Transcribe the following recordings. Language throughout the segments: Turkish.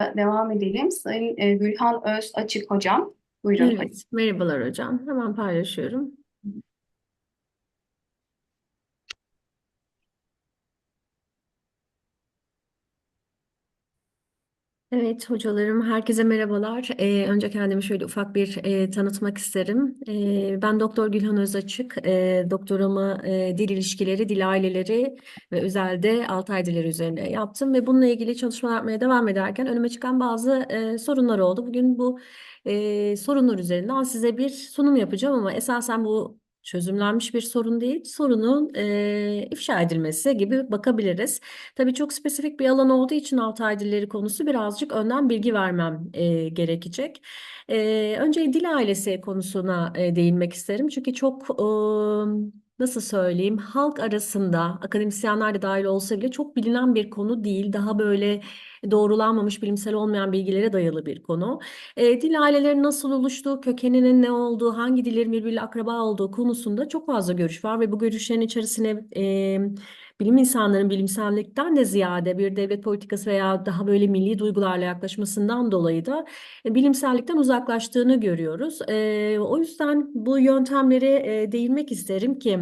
devam edelim. Sayın e, Gülhan Öz Açık hocam. Buyurun. Evet, merhabalar hocam. Hemen paylaşıyorum. Evet hocalarım, herkese merhabalar. Ee, önce kendimi şöyle ufak bir e, tanıtmak isterim. Ee, ben Doktor Gülhan Özaçık. E, doktoramı e, dil ilişkileri, dil aileleri ve özelde Altay dilleri üzerine yaptım ve bununla ilgili çalışmalar yapmaya devam ederken önüme çıkan bazı e, sorunlar oldu. Bugün bu e, sorunlar üzerinden size bir sunum yapacağım ama esasen bu çözümlenmiş bir sorun değil, sorunun e, ifşa edilmesi gibi bakabiliriz. Tabii çok spesifik bir alan olduğu için Altay dilleri konusu birazcık önden bilgi vermem e, gerekecek. E, önce dil ailesi konusuna e, değinmek isterim. Çünkü çok e, nasıl söyleyeyim halk arasında akademisyenler de dahil olsa bile çok bilinen bir konu değil. Daha böyle doğrulanmamış bilimsel olmayan bilgilere dayalı bir konu. E, dil aileleri nasıl oluştu, kökeninin ne olduğu, hangi dillerin birbiriyle akraba olduğu konusunda çok fazla görüş var ve bu görüşlerin içerisine e, bilim insanların bilimsellikten de ziyade bir devlet politikası veya daha böyle milli duygularla yaklaşmasından dolayı da bilimsellikten uzaklaştığını görüyoruz. E, o yüzden bu yöntemlere değinmek isterim ki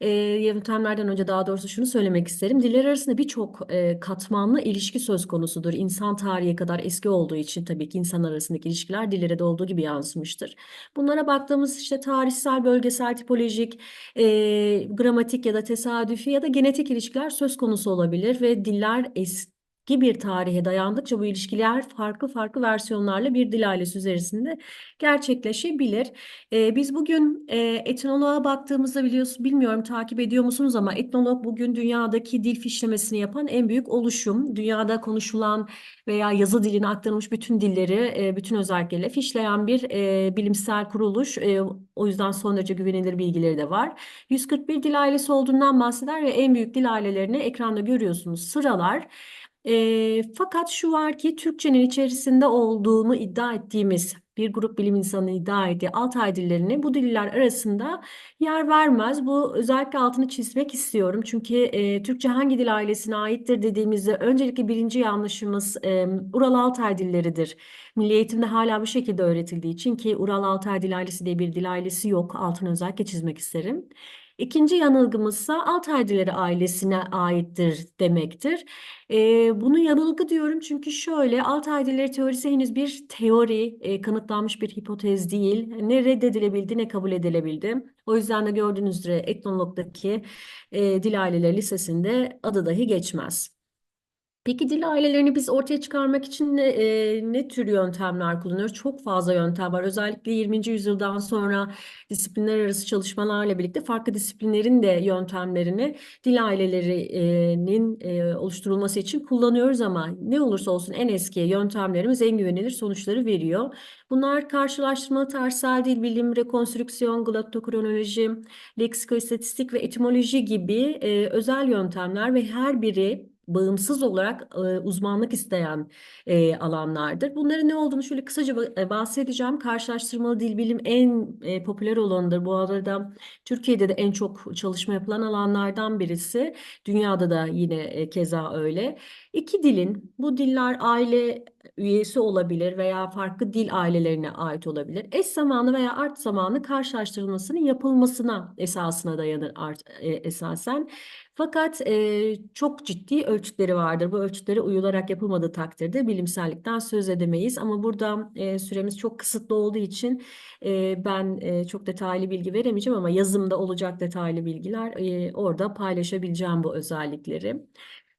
e, yöntemlerden önce daha doğrusu şunu söylemek isterim. Diller arasında birçok e, katmanlı ilişki söz konusudur. İnsan tarihi kadar eski olduğu için tabii ki insan arasındaki ilişkiler dillere de olduğu gibi yansımıştır. Bunlara baktığımız işte tarihsel, bölgesel, tipolojik, e, gramatik ya da tesadüfi ya da genetik ilişkiler söz konusu olabilir ve diller eski bir tarihe dayandıkça bu ilişkiler farklı farklı versiyonlarla bir dil ailesi üzerisinde gerçekleşebilir. Ee, biz bugün e, etnoloğa baktığımızda biliyorsunuz, bilmiyorum takip ediyor musunuz ama etnolog bugün dünyadaki dil fişlemesini yapan en büyük oluşum. Dünyada konuşulan veya yazı diline aktarılmış bütün dilleri, e, bütün özellikleriyle fişleyen bir e, bilimsel kuruluş. E, o yüzden son derece güvenilir bilgileri de var. 141 dil ailesi olduğundan bahseder ve en büyük dil ailelerini ekranda görüyorsunuz sıralar. E, fakat şu var ki Türkçenin içerisinde olduğunu iddia ettiğimiz bir grup bilim insanı iddia ettiği Altay dillerini bu diller arasında yer vermez. Bu özellikle altını çizmek istiyorum. Çünkü e, Türkçe hangi dil ailesine aittir dediğimizde öncelikle birinci yanlışımız e, Ural Altay dilleridir. Milli eğitimde hala bu şekilde öğretildiği için ki Ural Altay dil ailesi diye bir dil ailesi yok. Altını özellikle çizmek isterim. İkinci yanılgımızsa Altaydileri ailesine aittir demektir. E, bunu yanılgı diyorum çünkü şöyle Altaydileri teorisi henüz bir teori, e, kanıtlanmış bir hipotez değil. Ne reddedilebildi ne kabul edilebildi. O yüzden de gördüğünüz üzere Etnolog'daki e, Dil Aileleri Lisesi'nde adı dahi geçmez. Peki dil ailelerini biz ortaya çıkarmak için ne, e, ne tür yöntemler kullanıyoruz? Çok fazla yöntem var. Özellikle 20. yüzyıldan sonra disiplinler arası çalışmalarla birlikte farklı disiplinlerin de yöntemlerini dil ailelerinin e, oluşturulması için kullanıyoruz ama ne olursa olsun en eski yöntemlerimiz en güvenilir sonuçları veriyor. Bunlar karşılaştırmalı tersel dil bilim, rekonstrüksiyon, glottokronoloji, leksikoistatistik ve etimoloji gibi e, özel yöntemler ve her biri bağımsız olarak e, uzmanlık isteyen e, alanlardır. Bunların ne olduğunu şöyle kısaca bahsedeceğim. Karşılaştırmalı dil bilim en e, popüler olanıdır. Bu arada Türkiye'de de en çok çalışma yapılan alanlardan birisi. Dünyada da yine e, keza öyle. İki dilin, bu diller aile üyesi olabilir veya farklı dil ailelerine ait olabilir. Eş zamanlı veya art zamanlı karşılaştırılmasının yapılmasına esasına dayanır art, e, esasen. Fakat e, çok ciddi ölçütleri vardır. Bu ölçütlere uyularak yapılmadığı takdirde bilimsellikten söz edemeyiz. Ama burada e, süremiz çok kısıtlı olduğu için e, ben e, çok detaylı bilgi veremeyeceğim ama yazımda olacak detaylı bilgiler e, orada paylaşabileceğim bu özellikleri.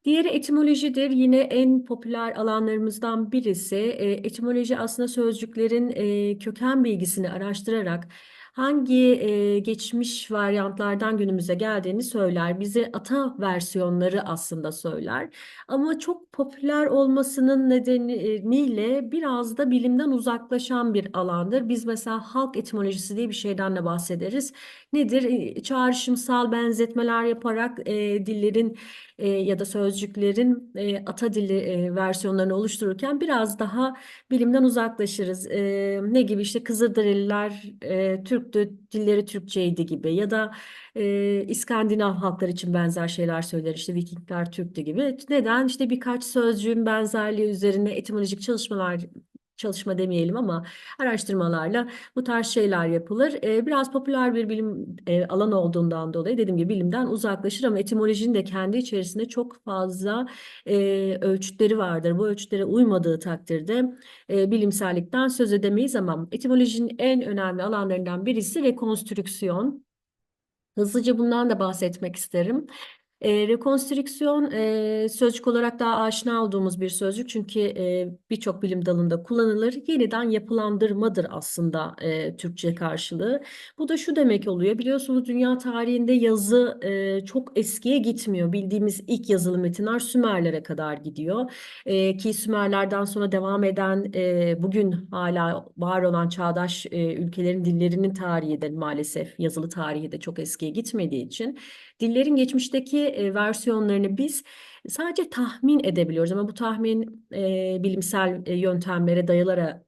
Diğeri etimolojidir. Yine en popüler alanlarımızdan birisi. E, etimoloji aslında sözcüklerin e, köken bilgisini araştırarak hangi e, geçmiş varyantlardan günümüze geldiğini söyler. Bize ata versiyonları aslında söyler. Ama çok popüler olmasının nedeniyle biraz da bilimden uzaklaşan bir alandır. Biz mesela halk etimolojisi diye bir şeyden de bahsederiz. Nedir? Çağrışımsal benzetmeler yaparak e, dillerin e, ya da sözcüklerin e, ata dili e, versiyonlarını oluştururken biraz daha bilimden uzaklaşırız. E, ne gibi işte Kızılderililer e, Türk Kürttü, dilleri Türkçeydi gibi ya da e, İskandinav halklar için benzer şeyler söyler işte Vikingler Türktü gibi. Neden? İşte birkaç sözcüğün benzerliği üzerine etimolojik çalışmalar çalışma demeyelim ama araştırmalarla bu tarz şeyler yapılır. E, biraz popüler bir bilim e, alan olduğundan dolayı dediğim gibi bilimden uzaklaşır ama etimolojinin de kendi içerisinde çok fazla e, ölçütleri vardır. Bu ölçütlere uymadığı takdirde e, bilimsellikten söz edemeyiz ama etimolojinin en önemli alanlarından birisi rekonstrüksiyon. Hızlıca bundan da bahsetmek isterim. E, rekonstrüksiyon e, sözcük olarak daha aşina olduğumuz bir sözcük çünkü e, birçok bilim dalında kullanılır. Yeniden yapılandırmadır aslında e, Türkçe karşılığı. Bu da şu demek oluyor. Biliyorsunuz dünya tarihinde yazı e, çok eskiye gitmiyor. Bildiğimiz ilk yazılı metinler Sümerlere kadar gidiyor. E, ki Sümerlerden sonra devam eden e, bugün hala var olan çağdaş e, ülkelerin dillerinin tarihi de maalesef yazılı tarihi de çok eskiye gitmediği için dillerin geçmişteki versiyonlarını biz sadece tahmin edebiliyoruz ama bu tahmin e, bilimsel yöntemlere dayalara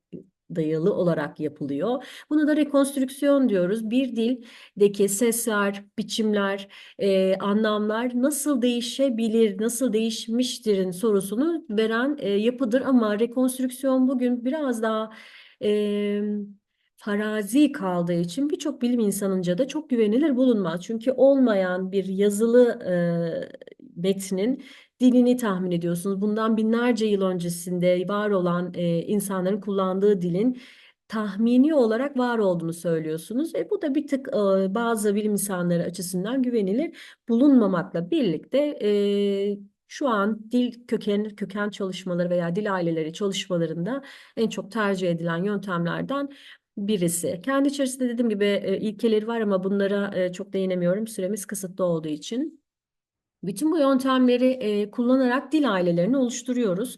dayalı olarak yapılıyor. Buna da rekonstrüksiyon diyoruz. Bir dildeki sesler, biçimler, e, anlamlar nasıl değişebilir, nasıl değişmiştirin sorusunu veren e, yapıdır. Ama rekonstrüksiyon bugün biraz daha e, farazi kaldığı için birçok bilim insanınca da çok güvenilir bulunmaz. Çünkü olmayan bir yazılı e, metnin dilini tahmin ediyorsunuz. Bundan binlerce yıl öncesinde var olan e, insanların kullandığı dilin tahmini olarak var olduğunu söylüyorsunuz. E, bu da bir tık e, bazı bilim insanları açısından güvenilir bulunmamakla birlikte e, şu an dil köken köken çalışmaları veya dil aileleri çalışmalarında en çok tercih edilen yöntemlerden birisi. Kendi içerisinde dediğim gibi e, ilkeleri var ama bunlara e, çok değinemiyorum. Süremiz kısıtlı olduğu için. Bütün bu yöntemleri e, kullanarak dil ailelerini oluşturuyoruz.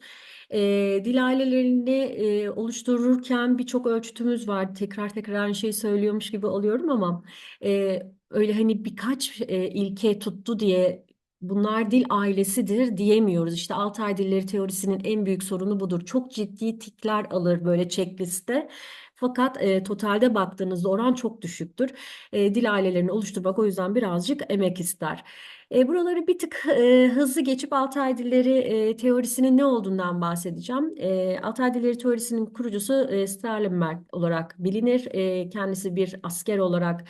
E, dil ailelerini e, oluştururken birçok ölçütümüz var. Tekrar tekrar aynı şeyi söylüyormuş gibi oluyorum ama e, öyle hani birkaç e, ilke tuttu diye bunlar dil ailesidir diyemiyoruz. İşte Altay dilleri teorisinin en büyük sorunu budur. Çok ciddi tikler alır böyle checkliste. Fakat e, totalde baktığınızda oran çok düşüktür. E, dil ailelerini oluşturmak o yüzden birazcık emek ister. E, buraları bir tık e, hızlı geçip Altay dilleri e, teorisinin ne olduğundan bahsedeceğim. E, Altay dilleri teorisinin kurucusu e, Strahlenberg olarak bilinir. E, kendisi bir asker olarak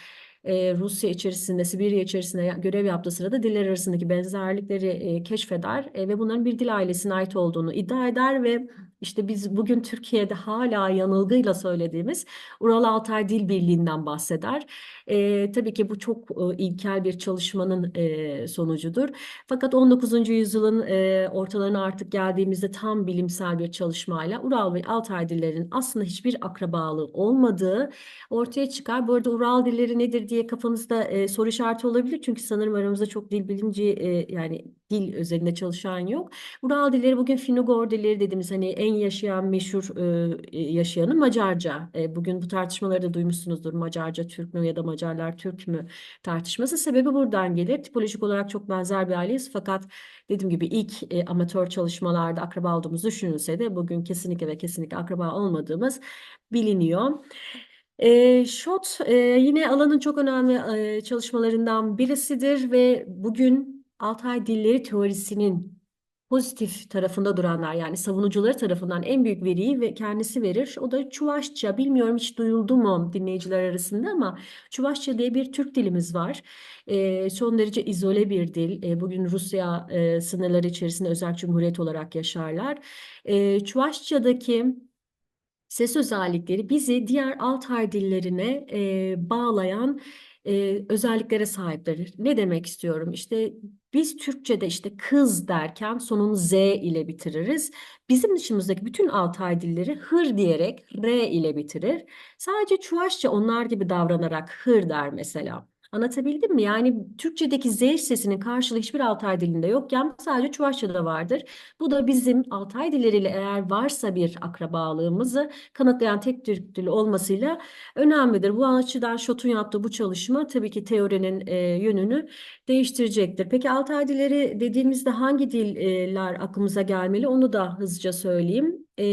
e, Rusya içerisinde, Sibirya içerisinde görev yaptığı sırada diller arasındaki benzerlikleri e, keşfeder e, ve bunların bir dil ailesine ait olduğunu iddia eder ve işte biz bugün Türkiye'de hala yanılgıyla söylediğimiz Ural Altay Dil Birliği'nden bahseder. E, tabii ki bu çok e, ilkel bir çalışmanın e, sonucudur. Fakat 19. yüzyılın e, ortalarına artık geldiğimizde tam bilimsel bir çalışmayla Ural ve Altay dillerinin aslında hiçbir akrabalığı olmadığı ortaya çıkar. Bu arada Ural dilleri nedir diye kafanızda e, soru işareti olabilir. Çünkü sanırım aramızda çok dil bilimci e, yani dil üzerinde çalışan yok. Ural dilleri bugün Finugor dilleri dediğimiz hani en yaşayan meşhur e, yaşayanı Macarca. E, bugün bu tartışmaları da duymuşsunuzdur. Macarca Türk mü ya da Macarlar Türk mü tartışması. Sebebi buradan gelir. Tipolojik olarak çok benzer bir aileyiz. Fakat dediğim gibi ilk e, amatör çalışmalarda akraba olduğumuz düşünülse de bugün kesinlikle ve kesinlikle akraba olmadığımız biliniyor. E, SHOT e, yine alanın çok önemli e, çalışmalarından birisidir ve bugün Altay dilleri teorisinin pozitif tarafında duranlar yani savunucuları tarafından en büyük veriyi ve kendisi verir. O da Çuvaşça. Bilmiyorum hiç duyuldu mu dinleyiciler arasında ama Çuvaşça diye bir Türk dilimiz var. E, son derece izole bir dil. E, bugün Rusya e, sınırları içerisinde özel cumhuriyet olarak yaşarlar. E, Çuvaşça'daki ses özellikleri bizi diğer Altay dillerine e, bağlayan e, özelliklere sahiptir. Ne demek istiyorum? İşte biz Türkçe'de işte kız derken sonunu Z ile bitiririz. Bizim dışımızdaki bütün Altay dilleri hır diyerek R ile bitirir. Sadece Çuvaşça onlar gibi davranarak hır der mesela. Anlatabildim mi? Yani Türkçedeki Z sesinin karşılığı hiçbir Altay dilinde yokken sadece Çuvaşça'da vardır. Bu da bizim Altay dilleriyle eğer varsa bir akrabalığımızı kanıtlayan tek Türk dili olmasıyla önemlidir. Bu açıdan Schot'un yaptığı bu çalışma tabii ki teorinin e, yönünü değiştirecektir. Peki Altay dilleri dediğimizde hangi diller aklımıza gelmeli? Onu da hızlıca söyleyeyim. E,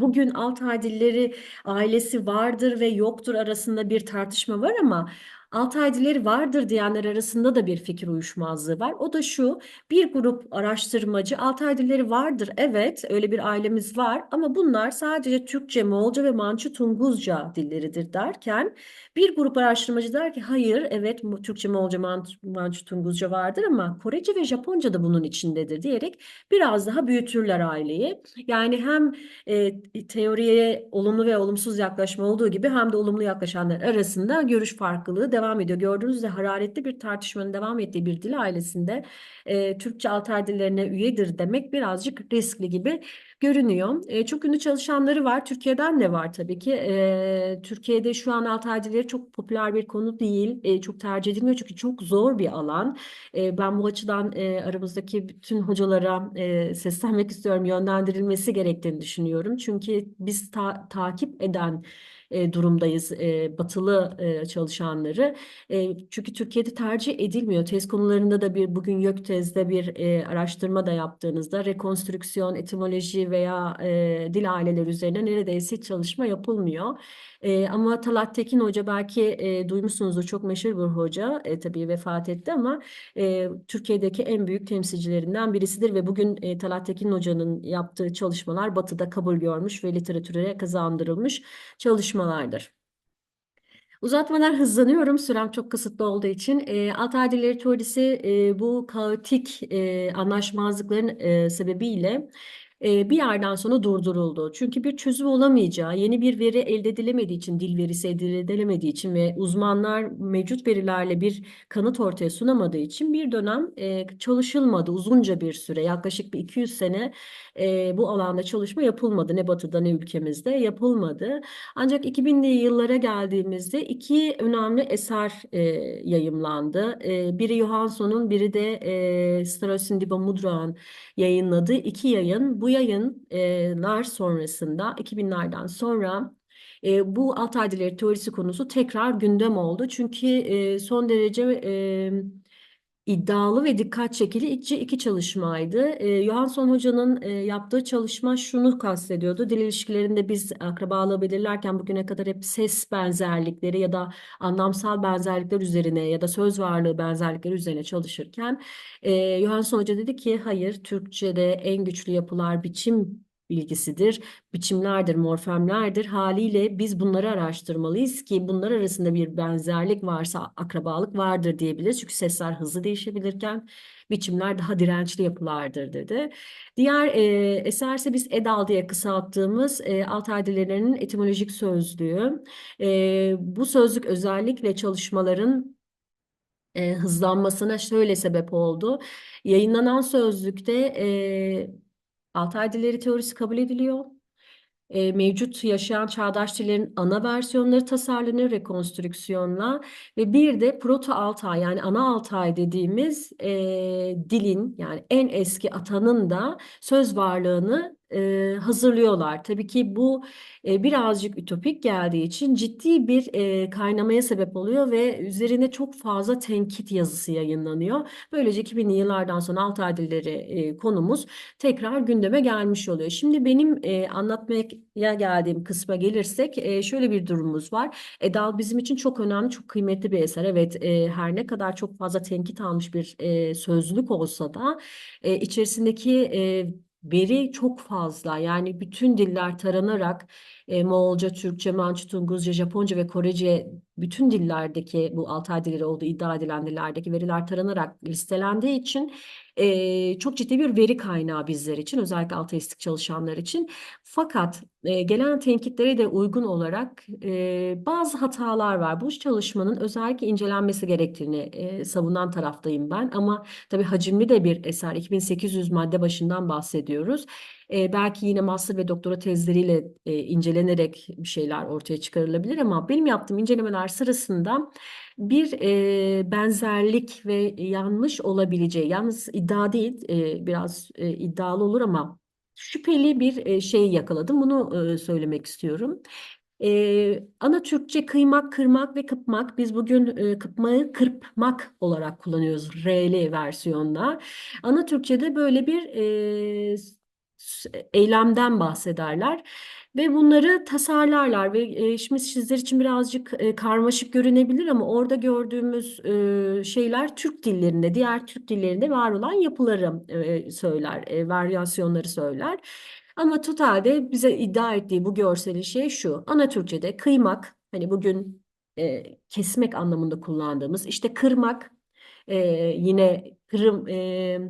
bugün Altay dilleri ailesi vardır ve yoktur arasında bir tartışma var ama Altay dilleri vardır diyenler arasında da bir fikir uyuşmazlığı var. O da şu, bir grup araştırmacı Altay dilleri vardır, evet öyle bir ailemiz var ama bunlar sadece Türkçe, Moğolca ve Mançu Tunguzca dilleridir derken bir grup araştırmacı der ki hayır evet Türkçe, Moğolca, Man- Mançu Tunguzca vardır ama Korece ve Japonca da bunun içindedir diyerek biraz daha büyütürler aileyi. Yani hem e, teoriye olumlu ve olumsuz yaklaşma olduğu gibi hem de olumlu yaklaşanlar arasında görüş farklılığı devam ediyor. Gördüğünüz üzere hararetli bir tartışmanın devam ettiği bir dil ailesinde e, Türkçe alter dillerine üyedir demek birazcık riskli gibi görünüyor. E, çok ünlü çalışanları var. Türkiye'den de var tabii ki. E, Türkiye'de şu an alter dilleri çok popüler bir konu değil. E, çok tercih edilmiyor çünkü çok zor bir alan. E, ben bu açıdan e, aramızdaki bütün hocalara e, seslenmek istiyorum. Yönlendirilmesi gerektiğini düşünüyorum. Çünkü biz ta- takip eden e, durumdayız e, batılı e, çalışanları. Çünkü Türkiye'de tercih edilmiyor. Tez konularında da bir bugün YÖKTEZ'de bir e, araştırma da yaptığınızda rekonstrüksiyon, etimoloji veya dil aileleri üzerine neredeyse hiç çalışma yapılmıyor. E, ama Talat Tekin Hoca belki e, duymuşsunuzdur çok meşhur bir hoca. E, tabii vefat etti ama e, Türkiye'deki en büyük temsilcilerinden birisidir ve bugün e, Talat Tekin Hoca'nın yaptığı çalışmalar Batı'da kabul görmüş ve literatüre kazandırılmış çalışmalardır. Uzatmadan hızlanıyorum. Sürem çok kısıtlı olduğu için. E, Altay Dilleri Teorisi e, bu kaotik e, anlaşmazlıkların e, sebebiyle bir yerden sonra durduruldu. Çünkü bir çözüm olamayacağı, yeni bir veri elde edilemediği için, dil verisi elde edilemediği için ve uzmanlar mevcut verilerle bir kanıt ortaya sunamadığı için bir dönem çalışılmadı. Uzunca bir süre, yaklaşık bir 200 sene bu alanda çalışma yapılmadı. Ne batıda ne ülkemizde yapılmadı. Ancak 2000'li yıllara geldiğimizde iki önemli eser e, yayımlandı. Biri Johansson'un, biri de e, Strauss'un Diba Mudro'nun yayınladığı iki yayın. Bu yayınlar sonrasında 2000'lerden sonra e, bu Altay dilleri teorisi konusu tekrar gündem oldu. Çünkü e, son derece e, iddialı ve dikkat çekici iki çalışmaydı. E, Johansson Hoca'nın e, yaptığı çalışma şunu kastediyordu. Dil ilişkilerinde biz akrabalığı belirlerken bugüne kadar hep ses benzerlikleri ya da anlamsal benzerlikler üzerine ya da söz varlığı benzerlikleri üzerine çalışırken e, Johansson Hoca dedi ki hayır Türkçe'de en güçlü yapılar biçim bilgisidir, biçimlerdir, morfemlerdir. Haliyle biz bunları araştırmalıyız ki bunlar arasında bir benzerlik varsa akrabalık vardır diyebiliriz. Çünkü sesler hızlı değişebilirken biçimler daha dirençli yapılardır dedi. Diğer e, eserse biz EDAL diye kısalttığımız e, Altay dillerinin etimolojik sözlüğü. E, bu sözlük özellikle çalışmaların e, hızlanmasına şöyle sebep oldu. Yayınlanan sözlükte e, Altay dilleri teorisi kabul ediliyor. E, mevcut yaşayan çağdaş dillerin ana versiyonları tasarlanıyor rekonstrüksiyonla ve bir de Proto Altay yani ana Altay dediğimiz e, dilin yani en eski atanın da söz varlığını e, hazırlıyorlar. Tabii ki bu e, birazcık ütopik geldiği için ciddi bir e, kaynamaya sebep oluyor ve üzerine çok fazla tenkit yazısı yayınlanıyor. Böylece 2000'li yıllardan sonra Altay dilleri e, konumuz tekrar gündeme gelmiş oluyor. Şimdi benim e, anlatmaya geldiğim kısma gelirsek e, şöyle bir durumumuz var. Edal bizim için çok önemli, çok kıymetli bir eser. Evet, e, her ne kadar çok fazla tenkit almış bir e, sözlük olsa da e, içerisindeki e, veri çok fazla. Yani bütün diller taranarak e, Moğolca, Türkçe, Mançu, Tunguzca, Japonca ve Korece bütün dillerdeki bu Altay dilleri olduğu iddia edilen dillerdeki veriler taranarak listelendiği için e, çok ciddi bir veri kaynağı bizler için özellikle ateistik çalışanlar için. Fakat e, gelen tenkitlere de uygun olarak e, bazı hatalar var. Bu çalışmanın özellikle incelenmesi gerektiğini e, savunan taraftayım ben ama tabii hacimli de bir eser 2800 madde başından bahsediyoruz. E, belki yine master ve doktora tezleriyle e, incelenerek bir şeyler ortaya çıkarılabilir ama benim yaptığım incelemeler sırasında bir e, benzerlik ve yanlış olabileceği, yalnız iddia değil, e, biraz e, iddialı olur ama şüpheli bir e, şey yakaladım. Bunu e, söylemek istiyorum. Ee, ana Türkçe kıymak, kırmak ve kıpmak. Biz bugün e, kıpmayı kırpmak olarak kullanıyoruz R'li versiyonda. Ana Türkçe'de böyle bir e, eylemden bahsederler. Ve bunları tasarlarlar ve e, şimdi sizler için birazcık e, karmaşık görünebilir ama orada gördüğümüz e, şeyler Türk dillerinde, diğer Türk dillerinde var olan yapıları söyler, varyasyonları söyler. Ama totalde bize iddia ettiği bu görseli şey şu. Ana Türkçe'de kıymak, hani bugün kesmek anlamında kullandığımız, işte kırmak, e, yine kırım, e,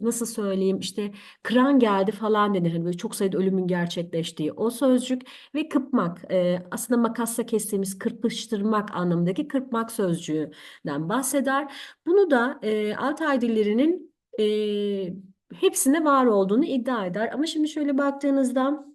nasıl söyleyeyim, işte kıran geldi falan denir. Hani böyle çok sayıda ölümün gerçekleştiği o sözcük ve kıpmak, e, aslında makasla kestiğimiz kırpıştırmak anlamındaki kırpmak sözcüğünden bahseder. Bunu da e, Altay dillerinin e, hepsinde var olduğunu iddia eder. Ama şimdi şöyle baktığınızda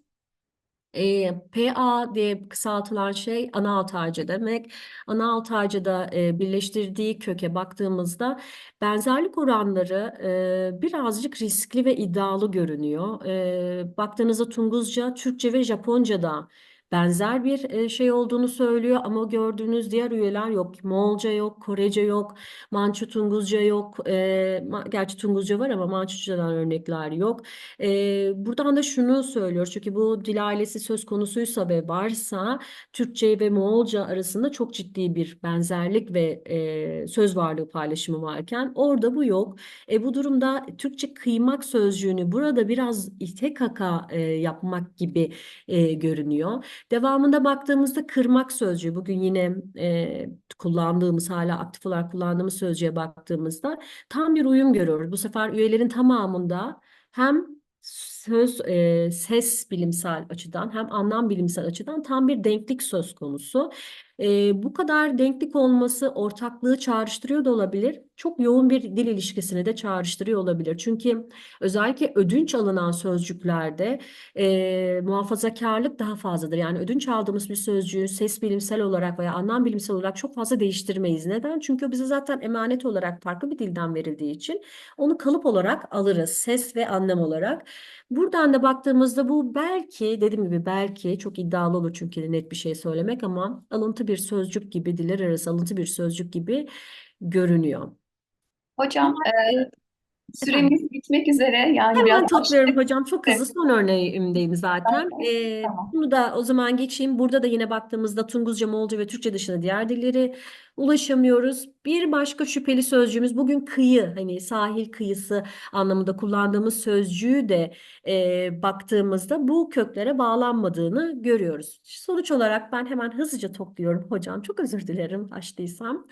e, PA diye kısaltılan şey ana Altayca demek. Ana Altayca'da e, birleştirdiği köke baktığımızda benzerlik oranları e, birazcık riskli ve iddialı görünüyor. E, baktığınızda Tunguzca, Türkçe ve Japonca'da benzer bir e, şey olduğunu söylüyor ama gördüğünüz diğer üyeler yok. Moğolca yok, Korece yok, Mançu Tunguzca yok. E, gerçi Tunguzca var ama Mançuca'dan örnekler yok. Ee, buradan da şunu söylüyor çünkü bu dil ailesi söz konusuysa ve varsa Türkçe ve Moğolca arasında çok ciddi bir benzerlik ve e, söz varlığı paylaşımı varken orada bu yok. E, bu durumda Türkçe kıymak sözcüğünü burada biraz ite kaka e, yapmak gibi e, görünüyor. Devamında baktığımızda kırmak sözcüğü bugün yine e, kullandığımız hala aktif olarak kullandığımız sözcüğe baktığımızda tam bir uyum görüyoruz. Bu sefer üyelerin tamamında hem söz e, ses bilimsel açıdan hem anlam bilimsel açıdan tam bir denklik söz konusu. E, bu kadar denklik olması ortaklığı çağrıştırıyor da olabilir. Çok yoğun bir dil ilişkisini de çağrıştırıyor olabilir. Çünkü özellikle ödünç alınan sözcüklerde e, muhafazakarlık daha fazladır. Yani ödünç aldığımız bir sözcüğü ses bilimsel olarak veya anlam bilimsel olarak çok fazla değiştirmeyiz. Neden? Çünkü o bize zaten emanet olarak farklı bir dilden verildiği için onu kalıp olarak alırız. Ses ve anlam olarak. Buradan da baktığımızda bu belki dediğim gibi belki çok iddialı olur çünkü net bir şey söylemek ama alıntı bir sözcük gibi diller arası alıntı bir sözcük gibi görünüyor. Hocam e, Efendim? süremiz bitmek üzere. Yani biraz Hemen topluyorum açtık. hocam. Çok hızlı son örneğimdeyim zaten. Ee, Tamam. bunu da o zaman geçeyim. Burada da yine baktığımızda Tunguzca, Moğolca ve Türkçe dışında diğer dilleri ulaşamıyoruz. Bir başka şüpheli sözcüğümüz bugün kıyı, hani sahil kıyısı anlamında kullandığımız sözcüğü de e, baktığımızda bu köklere bağlanmadığını görüyoruz. Sonuç olarak ben hemen hızlıca topluyorum hocam. Çok özür dilerim açtıysam.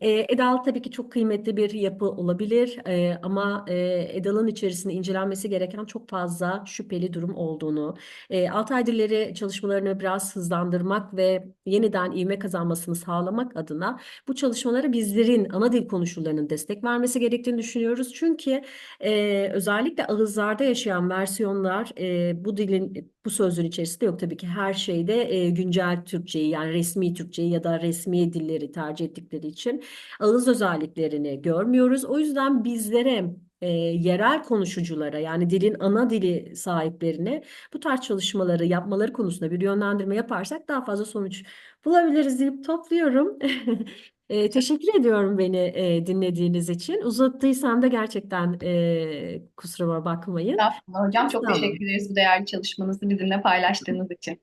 E, Edal tabii ki çok kıymetli bir yapı olabilir E, ama e, Edal'ın içerisinde incelenmesi gereken çok fazla şüpheli durum olduğunu, e, Altay dilleri çalışmalarını biraz hızlandırmak ve yeniden ivme kazanmasını sağlamak adına bu çalışmalara bizlerin ana dil konuşullarının destek vermesi gerektiğini düşünüyoruz. Çünkü e, özellikle ağızlarda yaşayan versiyonlar e, bu dilin bu sözlüğün içerisinde yok tabii ki her şeyde e, güncel Türkçeyi yani resmi Türkçeyi ya da resmi dilleri tercih ettikleri için ağız özelliklerini görmüyoruz. O yüzden bizlere e, yerel konuşuculara yani dilin ana dili sahiplerine bu tarz çalışmaları yapmaları konusunda bir yönlendirme yaparsak daha fazla sonuç bulabiliriz deyip topluyorum. E, teşekkür ediyorum beni e, dinlediğiniz için. Uzattıysam da gerçekten e, kusuruma bakmayın. Estağfurullah hocam çok teşekkür ederiz bu değerli çalışmanızı bizimle paylaştığınız için.